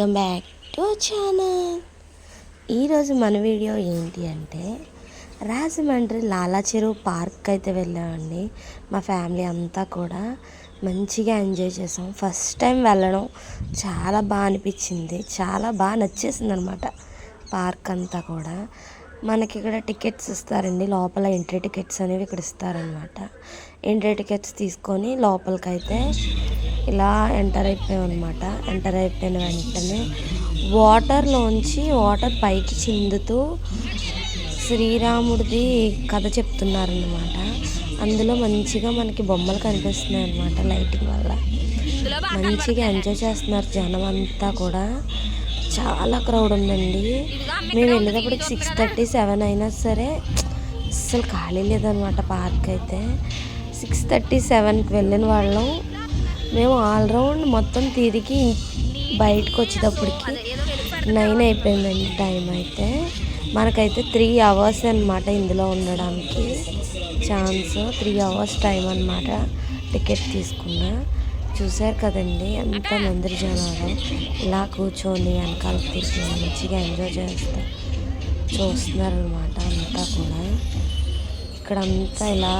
Welcome back to channel. ఈరోజు మన video ఏంటి అంటే రాజమండ్రి లాలా చెరువు పార్క్ అయితే వెళ్ళామండి. మా ఫ్యామిలీ అంతా కూడా మంచిగా ఎంజాయ్ చేసాం. ఫస్ట్ టైం వెళ్ళడం చాలా బాగా అనిపించింది. చాలా బాగా నచ్చేసింది అనమాట పార్క్ అంతా కూడా. మనకి ఇక్కడ టికెట్స్ ఇస్తారండి. లోపల ఎంట్రీ టికెట్స్ అనేవి ఇక్కడ ఇస్తారనమాట ఎంట్రీ టికెట్స్ తీసుకొని లోపలికైతే ఇలా ఎంటర్ అయిపోయాం అనమాట ఎంటర్ అయిపోయిన వెంటనే వాటర్లోంచి వాటర్ పైకి చిందుతూ శ్రీరాముడిది కథ చెప్తున్నారనమాట అందులో మంచిగా మనకి బొమ్మలు కనిపిస్తున్నాయి అనమాట లైటింగ్ వల్ల. మంచిగా ఎంజాయ్ చేస్తున్నారు జనం అంతా కూడా. చాలా క్రౌడ్ ఉందండి. మేము వెళ్ళేటప్పటికి సిక్స్ థర్టీ సెవెన్ అయినా సరే అస్సలు ఖాళీ లేదనమాట పార్క్ అయితే. సిక్స్ థర్టీ సెవెన్కి వెళ్ళిన వాళ్ళం. మేము ఆల్రౌండ్ మొత్తం తిరిగి బయటకు వచ్చేటప్పటికి నైన్ అయిపోయిందండి టైం అయితే. మనకైతే త్రీ అవర్స్ అనమాట ఇందులో ఉండడానికి. ఛాన్స్ త్రీ అవర్స్ టైం అనమాట టికెట్ తీసుకున్నా. చూశారు కదండి ఎంత మంది జనాలు ఇలా కూర్చొని వెనకాల తిరిగి మంచిగా ఎంజాయ్ చేస్తూ చూస్తున్నారనమాట అంతా కూడా. ఇక్కడంతా ఇలా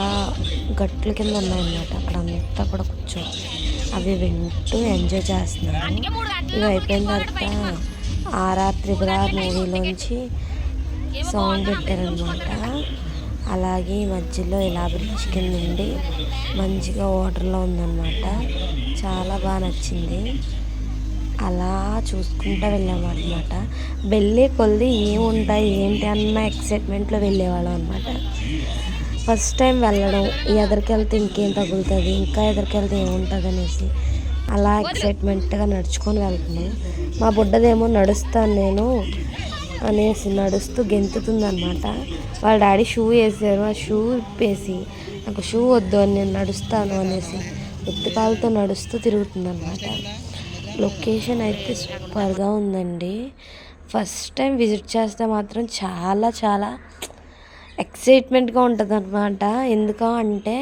గట్ల కింద ఉన్నాయన్నమాట. అక్కడంతా కూడా కూర్చొని. అవి వింటూ ఎంజాయ్ చేస్తున్నారు. ఇవి అయిపోయిన తర్వాత ఆర్ఆర్ త్రిపుర మూవీలోంచి సాంగ్ పెట్టారనమాట. అలాగే ఈ మధ్యలో ఇలా బ్రిడ్జ్ కింద ఉండి మంచిగా వాటర్లో ఉందన్నమాట చాలా బాగా నచ్చింది. అలా చూసుకుంటూ వెళ్ళామన్నమాట వెళ్ళే కొద్ది ఏముంటాయి ఏంటి అన్న ఎక్సైట్మెంట్లో వెళ్ళేవాళ్ళం అనమాట ఫస్ట్ టైం వెళ్ళడం ఎదరికి వెళ్తే ఇంకేం తగులుతుంది ఇంకా ఎదరికి వెళ్తే ఏముంటుంది అనేసి అలా ఎక్సైట్మెంట్గా నడుచుకొని వెళ్తున్నాం. మా బుడ్డదేమో నడుస్తాను నేను అనేసి నడుస్తూ గెంతుతుందనమాట వాళ్ళ డాడీ షూ వేసారు ఆ షూ ఇప్పేసి నాకు షూ వద్దు అని నేను నడుస్తాను అనేసి ఉత్తకాలతో నడుస్తూ తిరుగుతుందనమాట లొకేషన్ అయితే సూపర్గా ఉందండి. ఫస్ట్ టైం విజిట్ చేస్తే మాత్రం చాలా చాలా ఎక్సైట్మెంట్గా ఉంటుంది అనమాట ఎందుకు అంటే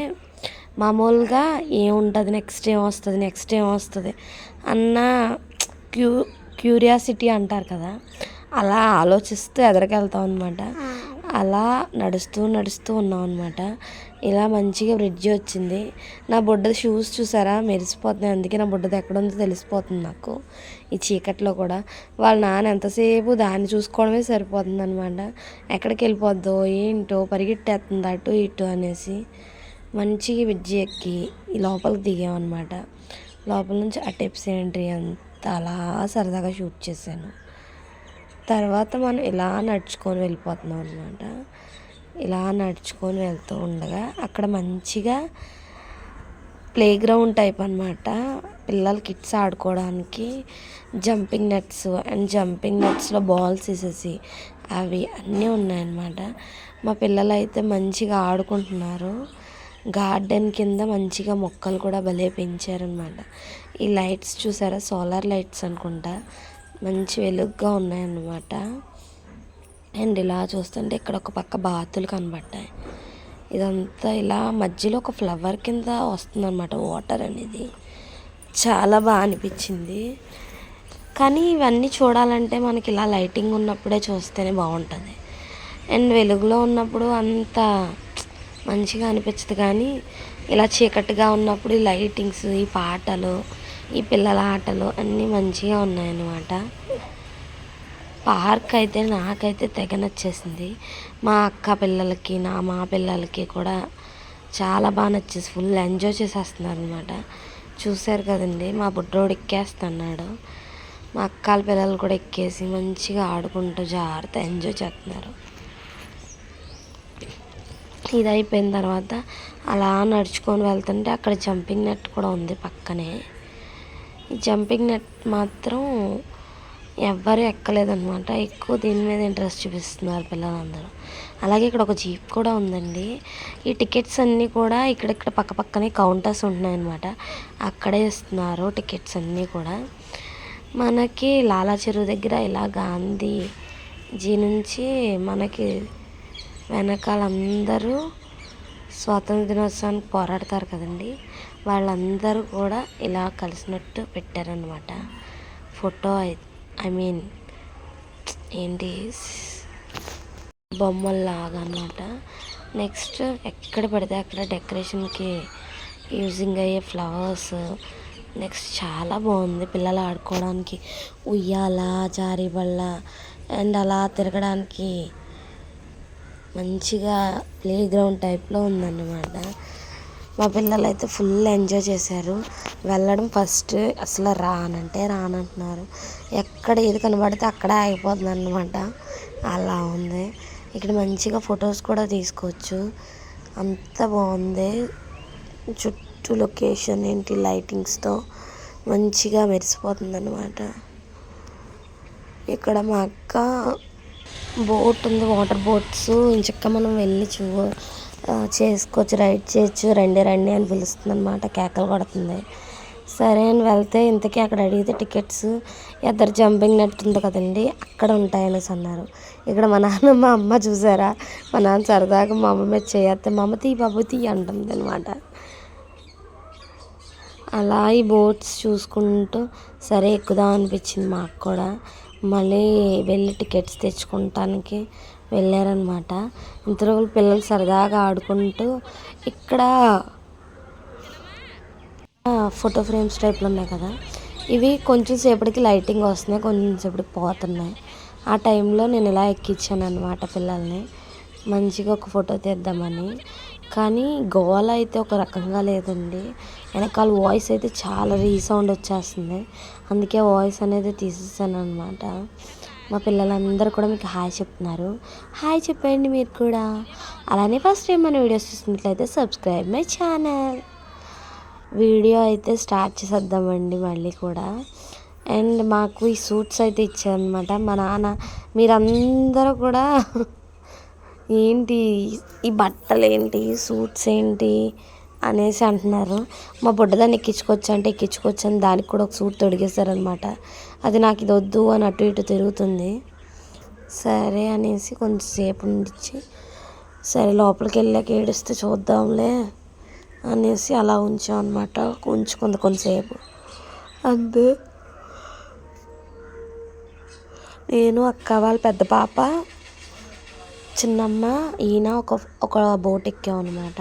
మామూలుగా ఏముంటుంది నెక్స్ట్ ఏం వస్తుంది నెక్స్ట్ ఏం వస్తుంది అన్న క్యూ క్యూరియాసిటీ అంటారు కదా అలా ఆలోచిస్తూ ఎదరికెళ్తాం అనమాట అలా నడుస్తూ నడుస్తూ ఉన్నాం అనమాట ఇలా మంచిగా బ్రిడ్జ్ వచ్చింది. నా బుడ్డ షూస్ చూసారా? మెరిసిపోతున్నాయి. అందుకే నా బుడ్డది ఎక్కడ ఉందో తెలిసిపోతుంది నాకు. ఈ చీకట్లో కూడా. వాళ్ళ నాన్న ఎంతసేపు దాన్ని చూసుకోవడమే సరిపోతుంది అనమాట ఎక్కడికి వెళ్ళిపోద్దో ఏంటో పరిగెట్టేస్తుంది అటు ఇటు అనేసి మంచిగా బ్రిడ్జ్ ఎక్కి ఈ లోపలికి దిగామన్నమాట. లోపల నుంచి ఆ టిప్స్ ఎంట్రీ అంతా అలా సరదాగా షూట్ చేశాను. తర్వాత మనం ఇలా నడుచుకొని వెళ్ళిపోతున్నాం అనమాట ఇలా నడుచుకొని వెళ్తూ ఉండగా అక్కడ మంచిగా ప్లే గ్రౌండ్ టైప్ అనమాట పిల్లలు కిడ్స్ ఆడుకోవడానికి జంపింగ్ నెట్స్ అండ్ జంపింగ్ నెట్స్లో బాల్స్ వేసేసి అవి అన్నీ ఉన్నాయన్నమాట. మా పిల్లలు అయితే మంచిగా ఆడుకుంటున్నారు. గార్డెన్ కింద మంచిగా మొక్కలు కూడా భలే పెంచారనమాట ఈ లైట్స్ చూసారా? సోలార్ లైట్స్ అనుకుంటా. మంచి వెలుగ్గా ఉన్నాయన్నమాట. అండ్ ఇలా చూస్తుంటే ఇక్కడ ఒక పక్క బాతులు కనబడ్డాయి. ఇదంతా ఇలా మధ్యలో ఒక ఫ్లవర్ కింద వస్తుందన్నమాట వాటర్ అనేది. చాలా బాగా అనిపించింది. కానీ ఇవన్నీ చూడాలంటే మనకి ఇలా లైటింగ్ ఉన్నప్పుడే చూస్తేనే బాగుంటుంది. అండ్ వెలుగులో ఉన్నప్పుడు అంత మంచిగా అనిపించదు కానీ ఇలా చీకటిగా ఉన్నప్పుడు ఈ లైటింగ్స్ ఈ పాటలు ఈ పిల్లల ఆటలు అన్నీ మంచిగా ఉన్నాయన్నమాట. పార్క్ అయితే నాకైతే తెగ నచ్చేసింది మా అక్క పిల్లలకి నా మా పిల్లలకి కూడా చాలా బాగా నచ్చేసి ఫుల్ ఎంజాయ్ చేసేస్తున్నారు అనమాట చూశారు కదండి మా బుడ్డోడు ఎక్కేస్తున్నాడు. మా అక్కల పిల్లలు కూడా ఎక్కేసి మంచిగా ఆడుకుంటూ జాగ్రత్త ఎంజాయ్ చేస్తున్నారు. ఇది అయిపోయిన తర్వాత అలా నడుచుకొని వెళ్తుంటే అక్కడ జంపింగ్ నెట్ కూడా ఉంది పక్కనే. ఈ జంపింగ్ నెట్ మాత్రం ఎవ్వరు ఎక్కలేదనమాట ఎక్కువ దీని మీద ఇంట్రెస్ట్ చూపిస్తున్నారు పిల్లలందరూ. అలాగే ఇక్కడ ఒక జీప్ కూడా ఉందండి. ఈ టికెట్స్ అన్నీ కూడా ఇక్కడిక్కడ పక్క పక్కనే కౌంటర్స్ ఉంటున్నాయన్నమాట. అక్కడే ఇస్తున్నారు టికెట్స్ అన్నీ కూడా. మనకి లాలా చెరువు దగ్గర ఇలా గాంధీ జీ నుంచి మనకి వెనకాల అందరూ స్వాతంత్ర దినోత్సవానికి పోరాడతారు కదండి. వాళ్ళందరూ కూడా ఇలా కలిసినట్టు పెట్టారనమాట ఫోటో అయితే ఐ మీన్ ఏంటి? బొమ్మల్లాగా అన్నమాట నెక్స్ట్ ఎక్కడ పడితే అక్కడ డెకరేషన్కి యూజింగ్ అయ్యే ఫ్లవర్స్. నెక్స్ట్ చాలా బాగుంది పిల్లలు ఆడుకోవడానికి. ఉయ్యాల జారీబళ్ళ అండ్ అలా తిరగడానికి మంచిగా ప్లే గ్రౌండ్ టైప్లో ఉందన్నమాట. మా పిల్లలు అయితే ఫుల్ ఎంజాయ్ చేశారు. వెళ్ళడం ఫస్ట్ అసలు రానంటే రానంటున్నారు. ఎక్కడ ఏది కనబడితే అక్కడే ఆగిపోతుంది అనమాట అలా ఉంది. ఇక్కడ మంచిగా ఫొటోస్ కూడా తీసుకోవచ్చు. అంత బాగుంది. చుట్టూ లొకేషన్ ఏంటి? లైటింగ్స్తో మంచిగా మెరిసిపోతుంది అనమాట ఇక్కడ మా అక్క బోట్ ఉంది. Water boats. ఇంచక్క మనం వెళ్ళి చూ చేసుకోవచ్చు రైడ్ చేయొచ్చు రండి రండి అని పిలుస్తుంది అనమాట కేకలు కొడుతుంది. సరే అని వెళ్తే ఇంతకీ అక్కడ అడిగితే టికెట్స్ ఇద్దరు జంపింగ్ నెట్ ఉంది కదండి అక్కడ ఉంటాయనేసి అన్నారు. ఇక్కడ మా నాన్న మా అమ్మ చూసారా? మా నాన్న సరదాగా మా అమ్మ మీద చేయత్తే మా అమ్మ తీ బాబు తీ అంటుంది అనమాట అలా ఈ బోట్స్ చూసుకుంటూ సరే ఎక్కుదాం అనిపించింది మాకు కూడా. మళ్ళీ వెళ్ళి టికెట్స్ తెచ్చుకుంటానికి వెళ్ళారనమాట ఇంతలో పిల్లలు సరదాగా ఆడుకుంటూ ఇక్కడ ఫోటో ఫ్రేమ్స్ టైప్లో ఉన్నాయి కదా. ఇవి కొంచెం సేపటికి లైటింగ్ వస్తున్నాయి కొంచెం సేపటికి పోతున్నాయి. ఆ టైంలో నేను ఇలా ఎక్కించాను అనమాట పిల్లల్ని. మంచిగా ఒక ఫోటో తీద్దామని. కానీ గోల అయితే ఒక రకంగా లేదండి. వెనకాల వాయిస్ అయితే చాలా రీసౌండ్ వచ్చేస్తుంది. అందుకే వాయిస్ అనేది తీసేసాను అనమాట మా పిల్లలందరూ కూడా మీకు హాయ్ చెప్తున్నారు. హాయ్ చెప్పండి మీరు కూడా. అలానే ఫస్ట్ టైం మన వీడియోస్ చూసినట్లయితే సబ్స్క్రైబ్ మై ఛానల్ వీడియో అయితే స్టార్ట్ చేసేద్దామండి మళ్ళీ కూడా. అండ్ మాకు ఈ సూట్స్ అయితే ఇచ్చారనమాట మా నాన్న మీరందరూ కూడా ఏంటి ఈ బట్టలు ఏంటి సూట్స్ ఏంటి అనేసి అంటున్నారు. మా బుడ్డదాన్ని ఎక్కించుకోవచ్చు అంటే ఎక్కించుకోవచ్చు అని దానికి కూడా ఒక సూట్ తొడిగేశారనమాట అది నాకు ఇది వద్దు అని అటు ఇటు తిరుగుతుంది. సరే అనేసి కొంచెంసేపు ఉండిచ్చి సరే లోపలికి వెళ్ళాక ఏడిస్తే చూద్దాంలే అనేసి అలా ఉంచాం అనమాట ఉంచుకుంది కొంతసేపు. అంతే నేను అక్క వాళ్ళ పెద్ద పాప చిన్నమ్మ ఈయన ఒక ఒక బోట్ ఎక్కాం అనమాట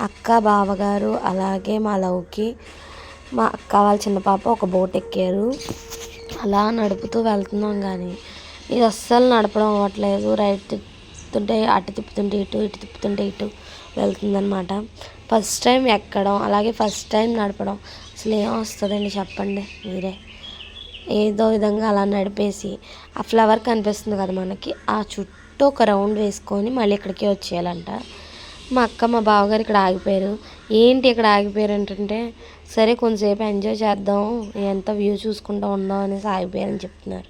అక్క బావగారు అలాగే మా లవ్కి మా అక్క వాళ్ళ చిన్న పాప ఒక బోట్ ఎక్కారు. అలా నడుపుతూ వెళ్తున్నాం కానీ ఇది అస్సలు నడపడం అవ్వట్లేదు. రైట్ తిప్పుతుంటే అటు తిప్పుతుంటే ఇటు ఇటు తిప్పుతుంటే ఇటు వెళ్తుందనమాట ఫస్ట్ టైం ఎక్కడం అలాగే ఫస్ట్ టైం నడపడం అసలు ఏం వస్తుందండి చెప్పండి మీరే. ఏదో విధంగా అలా నడిపేసి ఆ ఫ్లవర్ కనిపిస్తుంది కదా మనకి ఆ చుట్టూ ఒక రౌండ్ వేసుకొని మళ్ళీ ఇక్కడికే వచ్చేయాలంట. మా అక్క మా బావగారు ఇక్కడ ఆగిపోయారు. ఏంటి ఇక్కడ ఆగిపోయారు ఏంటంటే సరే కొంతసేపు ఎంజాయ్ చేద్దాం ఎంత వ్యూ చూసుకుంటూ ఉందాం అనేసి ఆగిపోయారని చెప్తున్నారు.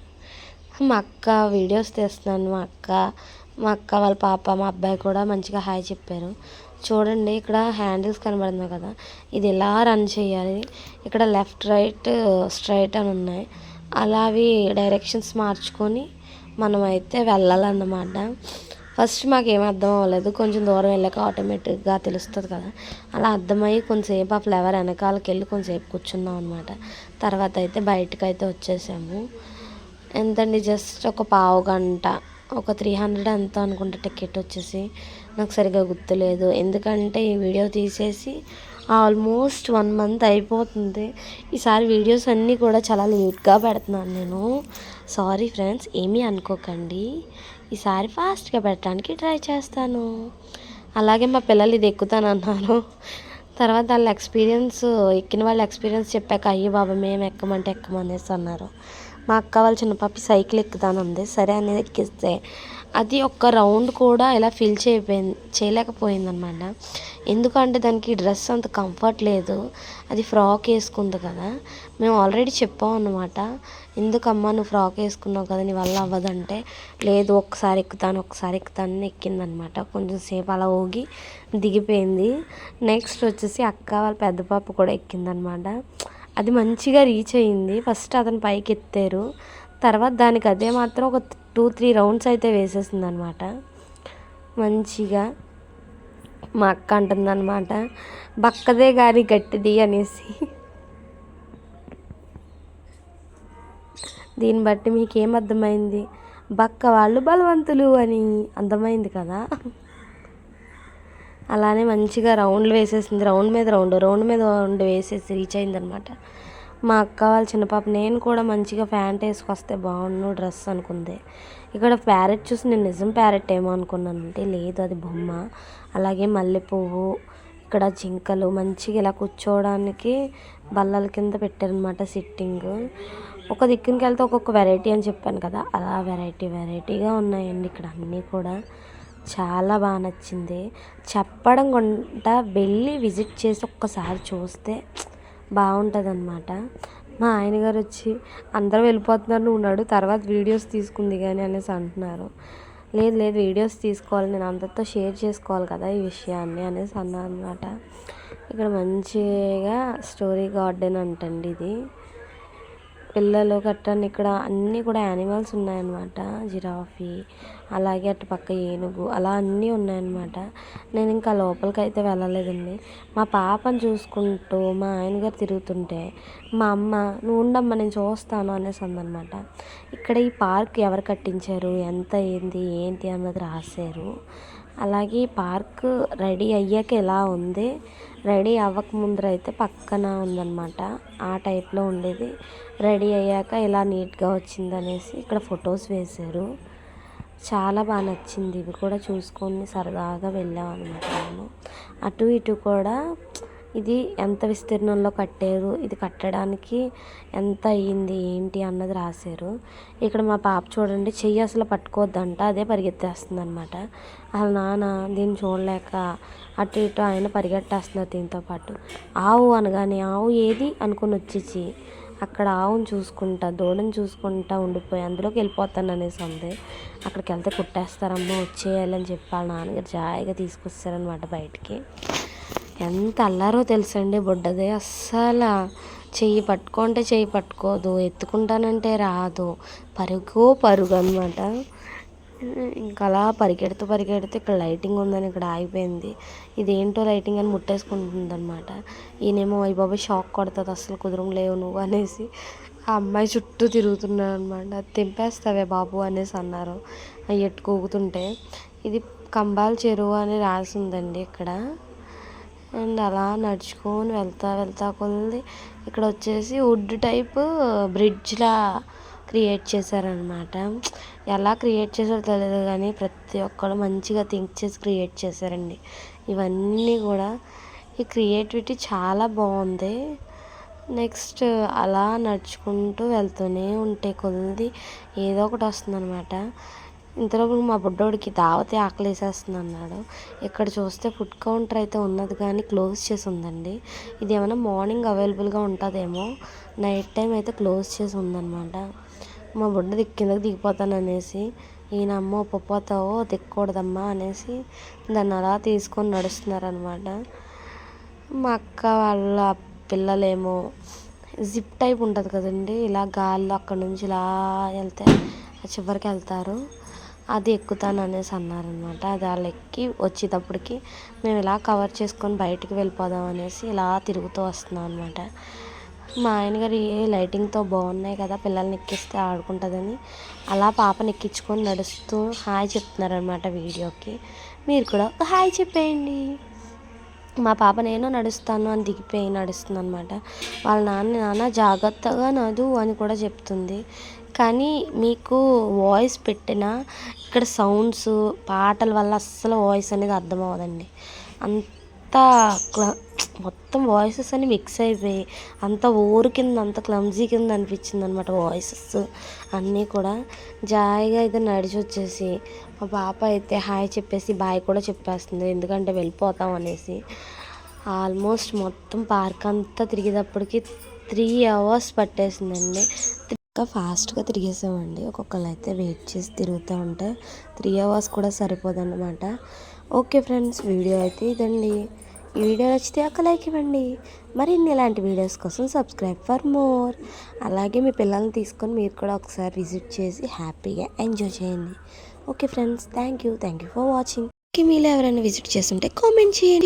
మా అక్క వీడియోస్ తీస్తున్నాను మా అక్క. మా అక్క వాళ్ళ పాప మా అబ్బాయి కూడా మంచిగా హాయ్ చెప్పారు. చూడండి ఇక్కడ హ్యాండిల్స్ కనబడుతుంది కదా. ఇది ఎలా రన్ చేయాలి? ఇక్కడ లెఫ్ట్ రైట్ స్ట్రైట్ అని ఉన్నాయి. అలా అవి డైరెక్షన్స్ మార్చుకొని మనమైతే వెళ్ళాలన్నమాట. ఫస్ట్ మాకేం అర్థం అవ్వలేదు. కొంచెం దూరం వెళ్ళాక ఆటోమేటిక్గా తెలుస్తుంది కదా. అలా అర్థమయ్యి కొంచెంసేపు ఆ ఫ్లేవర్ వెనకాలకి వెళ్ళి కొంచెంసేపు కూర్చున్నాం అనమాట తర్వాత అయితే బయటకు అయితే వచ్చేసాము. ఎంతండి? జస్ట్ ఒక పావు గంట ఒక త్రీ హండ్రెడ్ ఎంత అనుకుంటే టికెట్ వచ్చేసి. నాకు సరిగ్గా గుర్తులేదు. ఎందుకంటే ఈ వీడియో తీసేసి ఆల్మోస్ట్ వన్ మంత్ అయిపోతుంది. ఈసారి వీడియోస్ అన్నీ కూడా చాలా లేట్గా పెడుతున్నాను నేను. సారీ ఫ్రెండ్స్ ఏమీ అనుకోకండి. ఈసారి ఫాస్ట్గా పెట్టడానికి ట్రై చేస్తాను. అలాగే మా పిల్లలు ఇది ఎక్కుతానన్నారు తర్వాత వాళ్ళ ఎక్స్పీరియన్స్ ఎక్కిన వాళ్ళ ఎక్స్పీరియన్స్ చెప్పాక అయ్యో బాబా మేము ఎక్కమంటే ఎక్కమనేసి అన్నారు. మా అక్క వాళ్ళ చిన్న పాపి సైకిల్ ఎక్కుతానుంది సరే అనేది ఎక్కిస్తే అది ఒక్క రౌండ్ కూడా ఇలా ఫిల్ చేయపోయింది చేయలేకపోయింది అనమాట ఎందుకంటే దానికి డ్రెస్ అంత కంఫర్ట్ లేదు. అది ఫ్రాక్ వేసుకుంది కదా. మేము ఆల్రెడీ చెప్పాం అనమాట ఎందుకమ్మా నువ్వు ఫ్రాక్ వేసుకున్నావు కదా నీ వల్ల అవ్వదంటే? లేదు ఒక్కసారి ఎక్కుతాను ఒకసారి ఎక్కుతాను ఎక్కిందనమాట. కొంచెం సేపు అలా ఊగి దిగిపోయింది. నెక్స్ట్ వచ్చేసి అక్క వాళ్ళ పెద్ద పాప కూడా ఎక్కిందనమాట. అది మంచిగా రీచ్ అయ్యింది ఫస్ట్ అతను పైకి ఎత్తారు. తర్వాత దానికి అదే మాత్రం ఒక టూ త్రీ రౌండ్స్ అయితే వేసేసింది అనమాట మంచిగా మా అక్క అంటుందన్నమాట బక్కదే కానీ గట్టిది అనేసి. దీన్ని బట్టి మీకు ఏమర్థమైంది అర్థమైంది? బక్క వాళ్ళు బలవంతులు అని అర్థమైంది కదా? అలానే మంచిగా రౌండ్లు వేసేసింది. రౌండ్ మీద రౌండ్ రౌండ్ మీద రౌండ్ వేసేసి రీచ్ అయిందనమాట. మా అక్క వాళ్ళ చిన్న పాప నేను కూడా మంచిగా ప్యాంట్ వేసుకొస్తే బాగుండు డ్రెస్ అనుకుంది. ఇక్కడ ప్యారెట్ చూసి నేను నిజం ప్యారెట్ ఏమో అనుకున్నాను. అంటే లేదు అది బొమ్మ. అలాగే మల్లెపువ్వు ఇక్కడ జింకలు మంచిగా ఇలా కూర్చోవడానికి బల్లల కింద పెట్టారనమాట సిట్టింగ్ ఒక దిక్కునికి వెళ్తే ఒక్కొక్క వెరైటీ అని చెప్పాను కదా అలా వెరైటీ వెరైటీగా ఉన్నాయండి ఇక్కడ అన్నీ కూడా. చాలా బాగా నచ్చింది. చెప్పడం కొంట వెళ్ళి విజిట్ చేసి ఒక్కసారి చూస్తే బాగుంటుంది అనమాట మా ఆయన గారు వచ్చి అందరూ వెళ్ళిపోతున్నారు నువ్వు తర్వాత వీడియోస్ తీసుకుంది కానీ అనేసి అంటున్నారు. లేదు లేదు వీడియోస్ తీసుకోవాలి నేను అందరితో షేర్ చేసుకోవాలి కదా ఈ విషయాన్ని అనేసి అన్నారు అనమాట ఇక్కడ మంచిగా స్టోరీ గార్డెన్ అంటండి ఇది. పిల్లలు కట్టండి ఇక్కడ అన్నీ కూడా యానిమల్స్ ఉన్నాయన్నమాట. జిరాఫీ అలాగే అటు పక్క ఏనుగు అలా అన్నీ ఉన్నాయన్నమాట. నేను ఇంకా లోపలికి అయితే వెళ్ళలేదండి. మా పాపను చూసుకుంటూ మా ఆయన గారు తిరుగుతుంటే మా అమ్మ నువ్వు ఉండమ్మ నేను చూస్తాను అనేసి అందనమాట ఇక్కడ ఈ పార్క్ ఎవరు కట్టించారు ఎంత ఏంది ఏంటి అన్నది రాశారు. అలాగే పార్క్ రెడీ అయ్యాక ఎలా ఉంది రెడీ అవ్వక ముందర అయితే పక్కన ఉందన్నమాట. ఆ టైప్లో ఉండేది. రెడీ అయ్యాక ఇలా నీట్గా వచ్చింది అనేసి ఇక్కడ ఫొటోస్ వేశారు. చాలా బాగా నచ్చింది. ఇవి కూడా చూసుకొని సరదాగా వెళ్ళాం అనమాట మేము. అటు ఇటు కూడా ఇది ఎంత విస్తీర్ణంలో కట్టారు ఇది కట్టడానికి ఎంత అయ్యింది ఏంటి అన్నది రాశారు. ఇక్కడ మా పాప చూడండి చెయ్యి అసలు పట్టుకోవద్దంట అదే పరిగెత్తేస్తుంది అనమాట వాళ్ళ నాన్న దీన్ని చూడలేక అటు ఇటు ఆయన పరిగెట్టేస్తున్నారు దీంతో పాటు. ఆవు అనగానే ఆవు ఏది అనుకుని వచ్చేసి అక్కడ ఆవును చూసుకుంటా దూడని చూసుకుంటా ఉండిపోయి అందులోకి వెళ్ళిపోతాను అనేసి ఉంది. అక్కడికి వెళ్తే కుట్టేస్తారమ్మా వచ్చేయాలని చెప్పి వాళ్ళ నాన్నగారు జాయిగా తీసుకొస్తారనమాట బయటికి. ఎంత అల్లారో తెలుసండి బుడ్డది. అస్సలు చెయ్యి పట్టుకుంటే చెయ్యి పట్టుకోదు ఎత్తుకుంటానంటే రాదు. పరుగు పరుగు అనమాట ఇంకా అలా పరిగెడుతూ పరిగెడితే ఇక్కడ లైటింగ్ ఉందని ఇక్కడ ఆగిపోయింది. ఇదేంటో లైటింగ్ అని ముట్టేసుకుంటుంది అనమాట ఈయనేమో అయ్యి బాబాయ్ షాక్ కొడుతుంది అసలు కుదరం లేవు నువ్వు అనేసి ఆ అమ్మాయి చుట్టూ తిరుగుతున్నాడు అనమాట తెంపేస్తావే బాబు అనేసి అన్నారు. అవి ఎట్టుకోగుతుంటే ఇది కంబాల చెరువు అని రాసి ఉందండి ఇక్కడ. అండ్ అలా నడుచుకొని వెళ్తా వెళ్తా కొద్ది ఇక్కడ వచ్చేసి వుడ్ టైప్ బ్రిడ్జ్లా క్రియేట్ చేశారనమాట ఎలా క్రియేట్ చేశారో తెలియదు కానీ ప్రతి ఒక్కరు మంచిగా థింక్ చేసి క్రియేట్ చేశారండి. ఇవన్నీ కూడా ఈ క్రియేటివిటీ చాలా బాగుంది. నెక్స్ట్ అలా నడుచుకుంటూ వెళ్తూనే ఉంటే కొద్ది ఏదో ఒకటి వస్తుంది అనమాట ఇంతలోపు మా బుడ్డోడికి దావతే ఆకలి వేసేస్తుంది అన్నాడు ఇక్కడ చూస్తే ఫుడ్ కౌంటర్ అయితే ఉన్నది కానీ క్లోజ్ చేసి ఉందండి ఇది ఏమైనా మార్నింగ్ అవైలబుల్గా ఉంటుందేమో నైట్ టైం అయితే క్లోజ్ చేసి ఉందన్నమాట మా బుడ్డ దిక్కు కిందకి దిగిపోతాను అనేసి ఈయన అమ్మ ఒప్పిపోతావో దిక్కకూడదమ్మా అనేసి దాన్ని అలా తీసుకొని నడుస్తున్నారనమాట మా అక్క వాళ్ళ పిల్లలేమో జిప్ టైప్ ఉంటుంది కదండి ఇలా గాల్లో అక్కడ నుంచి ఇలా వెళ్తే చివరికి వెళ్తారు. అది ఎక్కుతాను అనేసి అన్నారనమాట అది వాళ్ళు ఎక్కి వచ్చేటప్పటికి మేము ఇలా కవర్ చేసుకొని బయటికి వెళ్ళిపోదాం అనేసి ఇలా తిరుగుతూ వస్తున్నాం అనమాట మా ఆయన గారు ఏ లైటింగ్తో బాగున్నాయి కదా పిల్లల్ని ఎక్కిస్తే ఆడుకుంటుందని అలా పాపని ఎక్కించుకొని నడుస్తూ హాయ్ చెప్తున్నారనమాట వీడియోకి. మీరు కూడా ఒక హాయ్ చెప్పేయండి. మా పాప నేను నడుస్తాను అని దిగిపోయి నడుస్తుంది అనమాట వాళ్ళ నాన్న నాన్న జాగ్రత్తగా నదు అని కూడా చెప్తుంది. కానీ మీకు వాయిస్ పెట్టిన ఇక్కడ సౌండ్స్ పాటల వల్ల అస్సలు వాయిస్ అనేది అర్థం అవ్వదండి అంత క్ల మొత్తం వాయిసెస్ అని మిక్స్ అయిపోయి అంత ఊరు కింద అంత క్లమ్జీ కింద అనిపించింది అనమాట వాయిసెస్ అన్నీ కూడా. జాయిగా అయితే నడిచి వచ్చేసి మా పాప అయితే హాయ్ చెప్పేసి బాయ్ కూడా చెప్పేస్తుంది. ఎందుకంటే వెళ్ళిపోతాం అనేసి. ఆల్మోస్ట్ మొత్తం పార్క్ అంతా తిరిగేటప్పటికి త్రీ అవర్స్ పట్టేసిందండి. ఇంకా ఫాస్ట్గా తిరిగేసామండి. ఒక్కొక్కరు అయితే వెయిట్ చేసి తిరుగుతూ ఉంటే త్రీ అవర్స్ కూడా సరిపోదన్నమాట. ఓకే ఫ్రెండ్స్ వీడియో అయితే ఇదండి. ఈ వీడియో నచ్చితే ఒక లైక్ ఇవ్వండి. మరిన్ని ఇలాంటి వీడియోస్ కోసం సబ్స్క్రైబ్ ఫర్ మోర్ అలాగే మీ పిల్లల్ని తీసుకొని మీరు కూడా ఒకసారి విజిట్ చేసి హ్యాపీగా ఎంజాయ్ చేయండి. Okay friends thank you thank you for watching మీలో ఎవరైనా విజిట్ చేస్తుంటే కామెంట్ చేయండి.